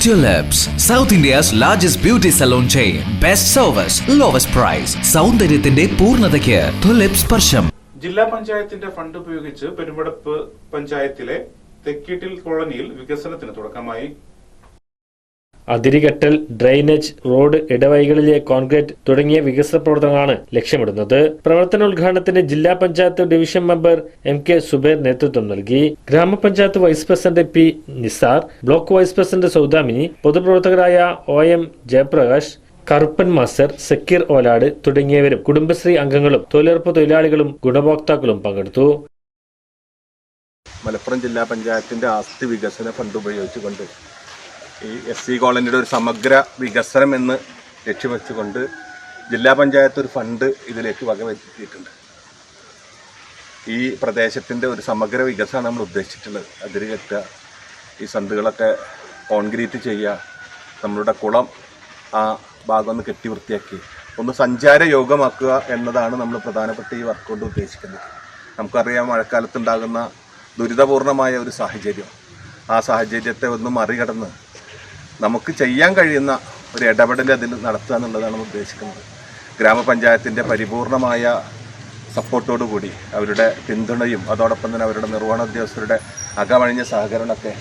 Tulips, South India's largest beauty salon chain. Best service, lowest price. സൗന്ദര്യത്തിന്റെ പൂർണതയ്ക്ക് tulip സ്പർശം ജില്ലാ പഞ്ചായത്തിന്റെ ഫണ്ട് ഉപയോഗിച്ച് പെരുമ്പടപ്പ് പഞ്ചായത്തിലെ തെക്കീട്ടിൽ കോളനിയിൽ വികസനത്തിന് തുടക്കമായി അതിരുകെട്ടൽ ഡ്രെയിനേജ് റോഡ് ഇടവഴികളിലെ കോൺക്രീറ്റ് തുടങ്ങിയ വികസന പ്രവർത്തനങ്ങളാണ് ലക്ഷ്യമിടുന്നത്. പ്രവർത്തനോദ്ഘാടനത്തിന് ജില്ലാ panchayat division member M K Zubair നേതൃത്വം നൽകി. ഗ്രാമപഞ്ചായത്ത് vice president P Nisar block vice president Saudamini പൊതുപ്രവർത്തകരായ O M Jayaprakash Karuppan master Zakir Olad തുടങ്ങിയവരും കുടുംബശ്രീ അംഗങ്ങളും തൊഴിലുറപ്പ് തൊഴിലാളികളും ഗുണഭോക്താക്കളും പങ്കെടുത്തു. മലപ്പുറം ജില്ലാ പഞ്ചായത്തിന്റെ ആസ്തി വികസന ഫണ്ട് ഉപയോഗിച്ചുകൊണ്ട് ഈ എസ് സി കോളനിയുടെ ഒരു സമഗ്ര വികസനം എന്ന് ലക്ഷ്യവെച്ചുകൊണ്ട് ജില്ലാ പഞ്ചായത്ത് ഒരു ഫണ്ട് ഇതിലേക്ക് വകവരുത്തിയിട്ടുണ്ട്. ഈ പ്രദേശത്തിന്റെ ഒരു സമഗ്ര വികസനമാണ് നമ്മൾ ഉദ്ദേശിച്ചിട്ടുള്ളത്. അതിര് കെട്ടുക ഈ സന്തുകളൊക്കെ കോൺക്രീറ്റ് ചെയ്യുക നമ്മളുടെ കുളം ആ ഭാഗം ഒന്ന് കെട്ടി വൃത്തിയാക്കി ഒന്ന് സഞ്ചാര യോഗമാക്കുക എന്നതാണ് നമ്മൾ പ്രധാനപ്പെട്ട ഈ വർക്ക് കൊണ്ട് ഉദ്ദേശിക്കുന്നത്. നമുക്കറിയാം മഴക്കാലത്തുണ്ടാകുന്ന ദുരിതപൂർണമായ ഒരു സാഹചര്യം. ആ സാഹചര്യത്തെ ഒന്ന് മറികടന്ന് നമുക്ക് ചെയ്യാൻ കഴിയുന്ന ഒരു ഇടപെടൽ അതിൽ നടത്തുക എന്നുള്ളതാണ് ഉദ്ദേശിക്കുന്നത്. ഗ്രാമപഞ്ചായത്തിന്റെ പരിപൂർണമായ കൂടി അവരുടെ പിന്തുണയും അതോടൊപ്പം തന്നെ അവരുടെ നിർവഹണ ഉദ്യോഗസ്ഥരുടെ അകമഴിഞ്ഞ സഹകരണമൊക്കെ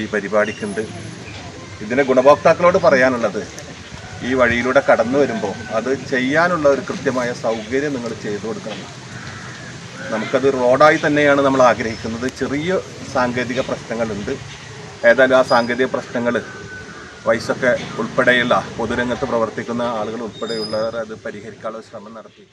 ഈ പരിപാടിക്കുണ്ട്. ഇതിന് ഗുണഭോക്താക്കളോട് പറയാനുള്ളത് ഈ വഴിയിലൂടെ കടന്നു വരുമ്പോൾ അത് ചെയ്യാനുള്ള ഒരു കൃത്യമായ സൗകര്യം നിങ്ങൾ ചെയ്തു കൊടുക്കണം. നമുക്കത് റോഡായി തന്നെയാണ് നമ്മൾ ആഗ്രഹിക്കുന്നത്. ചെറിയ സാങ്കേതിക പ്രശ്നങ്ങളുണ്ട്. ഏതായാലും ആ സാങ്കേതിക പ്രശ്നങ്ങൾ വൈസൊക്കെ ഉൾപ്പെടെയുള്ള പൊതുരംഗത്ത് പ്രവർത്തിക്കുന്ന ആളുകൾ ഉൾപ്പെടെയുള്ളവർ അത് പരിഹരിക്കാനുള്ള ശ്രമം നടത്തി.